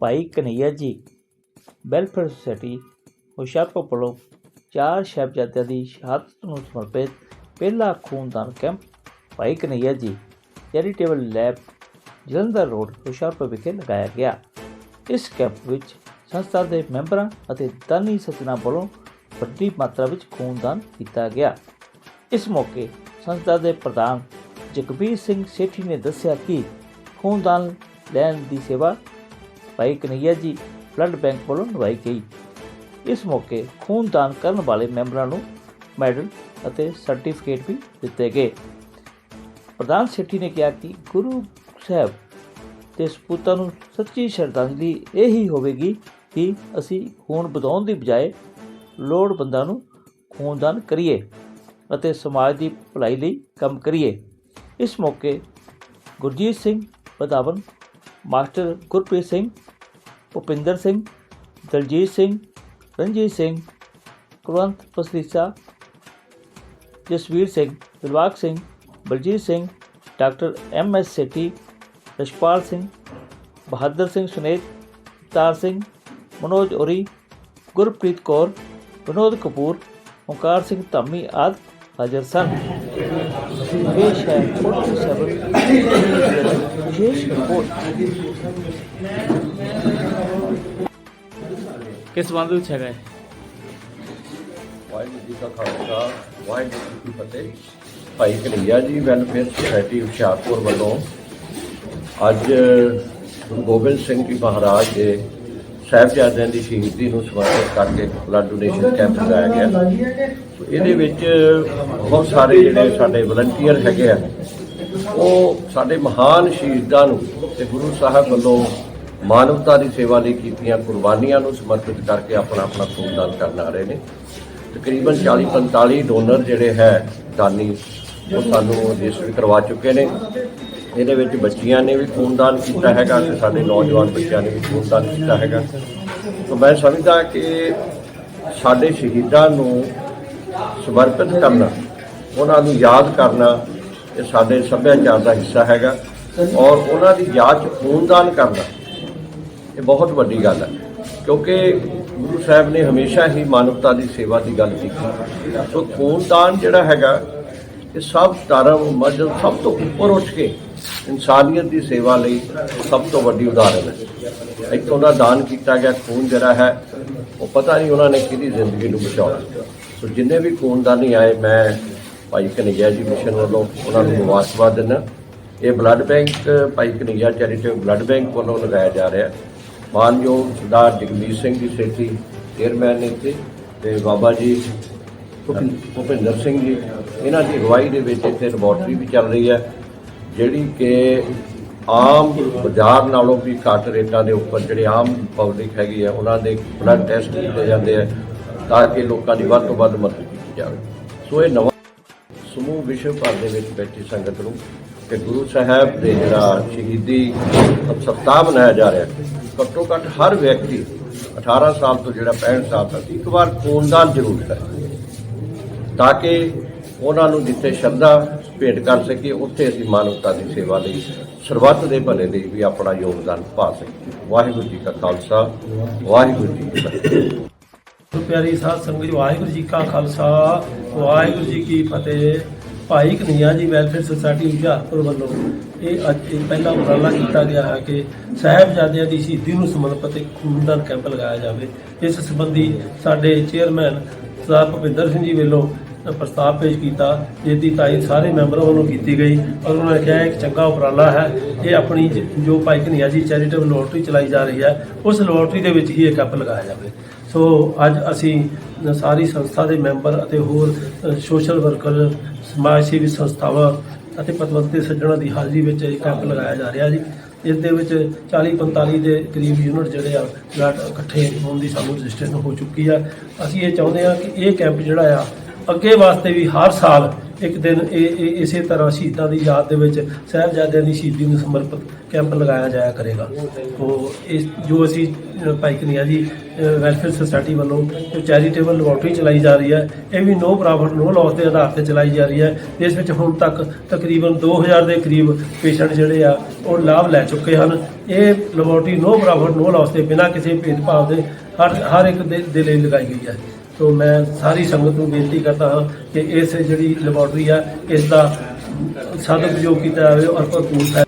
ਭਾਈ ਕਨਈਆ ਜੀ, welfare society, Hoshiarpur ਵੱਲੋਂ ਚਾਰ ਸਾਹਿਬਜ਼ਾਦਿਆਂ ਦੀ ਸ਼ਹਾਦਤ ਨੂੰ ਸਮਰਪਿਤ ਪਹਿਲਾ ਖੂਨਦਾਨ camp, Bhai Kanhaiya ji, charitable lab, Jalandhar road, Hoshiarpur ਵਿਖੇ ਲਗਾਇਆ ਗਿਆ। ਇਸ ਕੈਂਪ ਵਿੱਚ ਸੰਸਥਾ ਦੇ ਮੈਂਬਰਾਂ ਅਤੇ ਦਾਨੀ ਸੱਜਣਾ ਵੱਲੋਂ ਵੱਡੀ ਮਾਤਰਾ ਵਿੱਚ ਖੂਨਦਾਨ ਕੀਤਾ ਗਿਆ। ਇਸ ਮੌਕੇ ਸੰਸਥਾ ਦੇ ਪ੍ਰਧਾਨ ਜਗਬੀਰ ਸਿੰਘ ਸੇਠੀ ਨੇ ਦੱਸਿਆ ਕਿ ਖੂਨਦਾਨ ਲੈਣ ਦੀ ਸੇਵਾ ਭਾਈ ਕਨਈਆ ਜੀ ਬਲੱਡ ਬੈਂਕ ਵੱਲੋਂ ਨਿਭਾਈ ਗਈ। ਇਸ ਮੌਕੇ ਖੂਨਦਾਨ ਕਰਨ ਵਾਲੇ ਮੈਂਬਰਾਂ ਨੂੰ ਮੈਡਲ ਅਤੇ ਸਰਟੀਫਿਕੇਟ ਵੀ ਦਿੱਤੇ ਗਏ। ਪ੍ਰਧਾਨ ਸੇਠੀ ਨੇ ਕਿਹਾ ਕਿ ਗੁਰੂ ਸਾਹਿਬ ਤੇ ਸਪੂਤਾਂ ਨੂੰ ਸੱਚੀ ਸ਼ਰਧਾਂਜਲੀ ਇਹ ਹੀ ਹੋਵੇਗੀ ਕਿ ਅਸੀਂ ਖੂਨ ਵਧਾਉਣ ਦੀ ਬਜਾਏ ਲੋੜਵੰਦਾਂ ਨੂੰ ਖੂਨਦਾਨ ਕਰੀਏ ਅਤੇ ਸਮਾਜ ਦੀ ਭਲਾਈ ਲਈ ਕੰਮ ਕਰੀਏ। ਇਸ ਮੌਕੇ Gurjeet Singh, Wadhawan master Gurpreet Singh Bhupinder Singh Daljeet Singh Ranjeet Singh Kulwant ਪਸਰੀਸਾ Jasvir Singh Dilbagh Singh Baljeet Singh doctor M S Sethi Rashpal Singh Bahadur Singh ਸੁਨੇਤ Tar Singh Manoj ਔਰੀ Gurpreet Kaur Vinod Kapoor Onkar Singh Dhami ਆਦਿ ਹਾਜ਼ਰ ਸਨ ਪੇਸ਼ ਹੈ 47 ਵਿਸ਼ੇਸ਼ ਰਿਪੋਰਟ ਕਿਸ ਸੰਬੰਧ ਵਿੱਚ ਹੈਗਾ ਹੈ ਵਾਹਿਗੁਰੂ ਜੀ ਕਾ ਖਾਲਸਾ, ਵਾਹਿਗੁਰੂ ਜੀ ਕੀ ਫਤਿਹ। ਭਾਈ ਕਨਈਆ ਜੀ, ਵੈਲਫੇਅਰ ਸੁਸਾਇਟੀ ਹੁਸ਼ਿਆਰਪੁਰ ਵੱਲੋਂ ਅੱਜ ਗੁਰੂ ਗੋਬਿੰਦ ਸਿੰਘ ਜੀ ਮਹਾਰਾਜ ਦੇ ਸਾਹਿਬਜ਼ਾਦਿਆਂ ਦੀ ਸ਼ਹੀਦੀ ਨੂੰ ਸਮਰਪਿਤ ਕਰਕੇ ਬਲੱਡ ਡੋਨੇਸ਼ਨ ਕੈਂਪ ਲਗਾਇਆ ਗਿਆ। ਇਹਦੇ ਵਿੱਚ ਬਹੁਤ ਸਾਰੇ ਜਿਹੜੇ ਸਾਡੇ ਵਲੰਟੀਅਰ ਹੈਗੇ ਆ ਉਹ ਸਾਡੇ ਮਹਾਨ ਸ਼ਹੀਦਾਂ ਨੂੰ ਤੇ ਗੁਰੂ ਸਾਹਿਬ ਵੱਲੋਂ ਮਾਨਵਤਾ ਦੀ ਸੇਵਾ ਲਈ ਕੀਤੀਆਂ ਕੁਰਬਾਨੀਆਂ ਨੂੰ ਸਮਰਪਿਤ ਕਰਕੇ ਆਪਣਾ ਆਪਣਾ ਖੂਨਦਾਨ ਕਰਨ ਆ ਰਹੇ ਨੇ। ਤਕਰੀਬਨ 40 45 ਡੋਨਰ ਜਿਹੜੇ ਹੈ, ਦਾਨੀ ਉਹ ਸਾਨੂੰ ਰਜਿਸਟਰ ਕਰਵਾ ਚੁੱਕੇ ਨੇ। ਇਹਦੇ ਵਿੱਚ ਬੱਚੀਆਂ ਨੇ ਵੀ ਖੂਨਦਾਨ ਕੀਤਾ ਹੈਗਾ ਤੇ ਸਾਡੇ ਨੌਜਵਾਨ ਬੱਚਿਆਂ ਨੇ ਵੀ ਖੂਨਦਾਨ ਕੀਤਾ ਹੈਗਾ। ਤਾਂ ਮੈਂ ਸਮਝਦਾ ਕਿ ਸਾਡੇ ਸ਼ਹੀਦਾਂ ਨੂੰ ਸਮਰਪਿਤ ਕਰਨਾ, ਉਹਨਾਂ ਨੂੰ ਯਾਦ ਕਰਨਾ ਇਹ ਸਾਡੇ ਸੱਭਿਆਚਾਰ ਦਾ ਹਿੱਸਾ ਹੈਗਾ ਔਰ ਉਹਨਾਂ ਦੀ ਯਾਦ 'ਚ ਖੂਨਦਾਨ ਕਰਨਾ ਇਹ ਬਹੁਤ ਵੱਡੀ ਗੱਲ ਹੈ। ਕਿਉਂਕਿ ਗੁਰੂ ਸਾਹਿਬ ਨੇ ਹਮੇਸ਼ਾ ਹੀ ਮਾਨਵਤਾ ਦੀ ਸੇਵਾ ਦੀ ਗੱਲ ਕੀਤੀ। ਸੋ ਖੂਨਦਾਨ ਜਿਹੜਾ ਹੈਗਾ, ਇਹ ਸਭ ਧਰਮ ਮਜ਼ਹਬ ਸਭ ਤੋਂ ਉੱਪਰ ਉੱਠ ਕੇ ਇਨਸਾਨੀਅਤ ਦੀ ਸੇਵਾ ਲਈ ਸਭ ਤੋਂ ਵੱਡੀ ਉਦਾਹਰਨ ਹੈ। ਇੱਥੋਂ ਦਾ ਦਾਨ ਕੀਤਾ ਗਿਆ, ਖੂਨ ਜਿਹੜਾ ਹੈ, ਉਹ ਪਤਾ ਨਹੀਂ ਉਹਨਾਂ ਨੇ ਕਿਹਦੀ ਜ਼ਿੰਦਗੀ ਨੂੰ ਬਚਾਉਣਾ। ਸੋ ਜਿੰਨੇ ਵੀ ਖੂਨਦਾਨੀ ਆਏ, ਮੈਂ ਭਾਈ ਕਨਈਆ ਜੀ ਮਿਸ਼ਨ ਵੱਲੋਂ ਉਹਨਾਂ ਨੂੰ ਮੁਬਾਰਕਬਾਦ ਦਿੰਦਾ। ਇਹ ਬਲੱਡ ਬੈਂਕ ਭਾਈ ਕਨਈਆ ਚੈਰੀਟੇਬਲ ਬਲੱਡ ਬੈਂਕ ਵੱਲੋਂ ਲਗਾਇਆ ਜਾ ਰਿਹਾ ਹੈ। ਮਾਨਯੋਗ ਸਰਦਾਰ ਜਗਮੀਤ ਸਿੰਘ ਜੀ ਸੇਠੀ ਚੇਅਰਮੈਨ ਨੇ ਇੱਥੇ ਤੇ ਬਾਬਾ ਜੀ ਭੁਪਿੰ- ਭੁਪਿੰਦਰ ਸਿੰਘ ਜੀ, ਇਹਨਾਂ ਦੀ ਅਗਵਾਈ ਦੇ ਵਿੱਚ ਇੱਥੇ ਲੈਬੋਰਟਰੀ ਵੀ ਚੱਲ ਰਹੀ ਹੈ, ਜਿਹੜੀ ਕਿ ਆਮ ਬਾਜ਼ਾਰ ਨਾਲੋਂ ਵੀ ਘੱਟ ਰੇਟਾਂ ਦੇ ਉੱਪਰ ਜਿਹੜੇ ਆਮ ਪਬਲਿਕ ਹੈਗੀ ਹੈ, ਉਹਨਾਂ ਦੇ ਬਲੱਡ ਟੈਸਟ ਕੀਤੇ ਜਾਂਦੇ ਆ, ਤਾਂ ਕਿ ਲੋਕਾਂ ਦੀ ਵੱਧ ਤੋਂ ਵੱਧ ਮਦਦ ਕੀਤੀ ਜਾਵੇ। ਸੋ ਇਹ ਨਵਾਂ ਸਮੂਹ ਵਿਸ਼ਵ ਭਰ ਦੇ ਵਿੱਚ ਬੈਠੀ ਸੰਗਤ ਨੂੰ ਕਿ ਗੁਰੂ ਸਾਹਿਬ ਦੇ ਜਿਹੜਾ ਸ਼ਹੀਦੀ ਸਪਤਾਹ ਮਨਾਇਆ ਜਾ ਰਿਹਾ ਘੱਟੋ ਘੱਟ ਹਰ ਵਿਅਕਤੀ 18 ਸਾਲ ਤੋਂ ਜਿਹੜਾ 65 ਸਾਲ ਤੱਕ ਇੱਕ ਵਾਰ ਖੂਨਦਾਨ ਜ਼ਰੂਰ ਕਰੇ ਤਾਂ ਕਿ ਉਹਨਾਂ ਨੂੰ ਜਿੱਥੇ ਸ਼ਰਧਾ ਭੇਟ ਕਰ ਸਕੀਏ ਉੱਥੇ ਅਸੀਂ ਮਾਨਵਤਾ ਦੀ ਸੇਵਾ ਲਈ ਸਰਬੱਤ ਦੇ ਭਲੇ ਲਈ ਵੀ ਆਪਣਾ ਯੋਗਦਾਨ ਪਾ ਸਕੀਏ। ਵਾਹਿਗੁਰੂ ਜੀ ਕਾ ਖਾਲਸਾ, ਵਾਹਿਗੁਰੂ ਜੀ ਕੀ ਫਤਿਹ। ਪਿਆਰੀ ਸਾਧ ਸੰਗਤ ਜੀ, ਵਾਹਿਗੁਰੂ ਜੀ ਕਾ ਖਾਲਸਾ, ਵਾਹਿਗੁਰੂ ਜੀ ਕੀ ਫਤਿਹ। ਭਾਈ ਕਨਈਆ ਜੀ, ਵੈਲਫੇਅਰ ਸੁਸਾਇਟੀ ਹੁਸ਼ਿਆਰਪੁਰ ਵੱਲੋਂ ਇਹ ਅੱਜ ਇਹ ਪਹਿਲਾ ਉਪਰਾਲਾ ਕੀਤਾ ਗਿਆ ਹੈ ਕਿ ਸਾਹਿਬਜ਼ਾਦਿਆਂ ਦੀ ਸ਼ਹੀਦੀ ਨੂੰ ਸਮਰਪਿਤ ਇੱਕ ਖੂਨਦਾਨ ਕੈਂਪ ਲਗਾਇਆ ਜਾਵੇ। ਇਸ ਸੰਬੰਧੀ ਸਾਡੇ ਚੇਅਰਮੈਨ ਸਰਦਾਰ ਭੁਪਿੰਦਰ ਸਿੰਘ ਜੀ ਵੱਲੋਂ ਪ੍ਰਸਤਾਵ ਪੇਸ਼ ਕੀਤਾ ਜਿਸ ਦੀ ਤਾਈ ਸਾਰੇ ਮੈਂਬਰਾਂ ਵੱਲੋਂ ਕੀਤੀ ਗਈ ਔਰ ਉਹਨਾਂ ਨੇ ਕਿਹਾ ਇੱਕ ਚੰਗਾ ਉਪਰਾਲਾ ਹੈ। ਇਹ ਆਪਣੀ ਜੋ ਭਾਈ ਕਨਈਆ ਜੀ ਚੈਰੀਟੇਬਲ ਲੋਟਰੀ ਚਲਾਈ ਜਾ ਰਹੀ ਹੈ, ਉਸ ਲੋਟਰੀ ਦੇ ਵਿੱਚ ਹੀ ਇਹ ਕੈਂਪ ਲਗਾਇਆ ਜਾਵੇ। ਸੋ ਅੱਜ ਅਸੀਂ ਸਾਰੀ ਸੰਸਥਾ ਦੇ ਮੈਂਬਰ ਅਤੇ ਹੋਰ ਸੋਸ਼ਲ ਵਰਕਰ, ਸਮਾਜ ਸੇਵੀ ਸੰਸਥਾਵਾਂ ਅਤੇ ਪਤਵੰਤੇ ਸੱਜਣਾ ਦੀ ਹਾਜ਼ਰੀ ਵਿੱਚ ਇਹ ਕੈਂਪ ਲਗਾਇਆ ਜਾ ਰਿਹਾ ਜੀ। ਇਸ ਦੇ ਵਿੱਚ 40 45 ਦੇ ਕਰੀਬ ਯੂਨਿਟ ਜਿਹੜੇ ਆ, ਬਲੱਡ ਇਕੱਠੇ ਹੋਣ ਦੀ ਸਾਨੂੰ ਰਜਿਸਟ੍ਰੇਸ਼ਨ ਹੋ ਚੁੱਕੀ ਆ। ਅਸੀਂ ਇਹ ਚਾਹੁੰਦੇ ਆ ਕਿ ਇਹ ਕੈਂਪ ਜਿਹੜਾ ਆ ਅੱਗੇ ਵਾਸਤੇ ਵੀ ਹਰ ਸਾਲ ਇੱਕ ਦਿਨ ਇਹ ਇਹ ਇਸੇ ਤਰ੍ਹਾਂ ਸ਼ਹੀਦਾਂ ਦੀ ਯਾਦ ਦੇ ਵਿੱਚ ਸਾਹਿਬਜ਼ਾਦਿਆਂ ਦੀ ਸ਼ਹੀਦੀ ਨੂੰ ਸਮਰਪਿਤ ਕੈਂਪ ਲਗਾਇਆ ਜਾਇਆ ਕਰੇਗਾ। ਉਹ ਇਸ ਜੋ ਅਸੀਂ ਭਾਈ ਕਨਿਆ ਜੀ ਵੈਲਫੇਅਰ ਸੁਸਾਇਟੀ ਵੱਲੋਂ ਜੋ ਚੈਰੀਟੇਬਲ ਲੈਬੋਰਟਰੀ ਚਲਾਈ ਜਾ ਰਹੀ ਹੈ, ਇਹ ਵੀ ਨੋ ਪ੍ਰੋਫਿਟ, ਨੋ ਲਾਸ ਦੇ ਆਧਾਰ ਤੇ ਚਲਾਈ ਜਾ ਰਹੀ ਹੈ। ਇਸ ਵਿੱਚ ਹੁਣ ਤੱਕ ਤਕਰੀਬਨ 2000 ਦੇ ਕਰੀਬ ਪੇਸ਼ੈਂਟ ਜਿਹੜੇ ਆ, ਉਹ ਲਾਭ ਲੈ ਚੁੱਕੇ ਹਨ। ਇਹ laboratory no profit, no loss ਦੇ ਬਿਨਾਂ ਕਿਸੇ ਭੇਦਭਾਵ ਦੇ ਹਰ ਹਰ ਇੱਕ ਦੇ ਦੇ ਲਈ ਲਗਾਈ ਗਈ ਹੈ। ਸੋ ਮੈਂ ਸਾਰੀ ਸੰਗਤ ਨੂੰ ਬੇਨਤੀ ਕਰਦਾ ਹਾਂ ਕਿ ਇਸ ਜਿਹੜੀ ਲੈਬੋਰਟਰੀ ਆ ਇਸ ਦਾ ਸਦਉਪਯੋਗ ਕੀਤਾ ਜਾਵੇ ਔਰ ਭਰਪੂਰ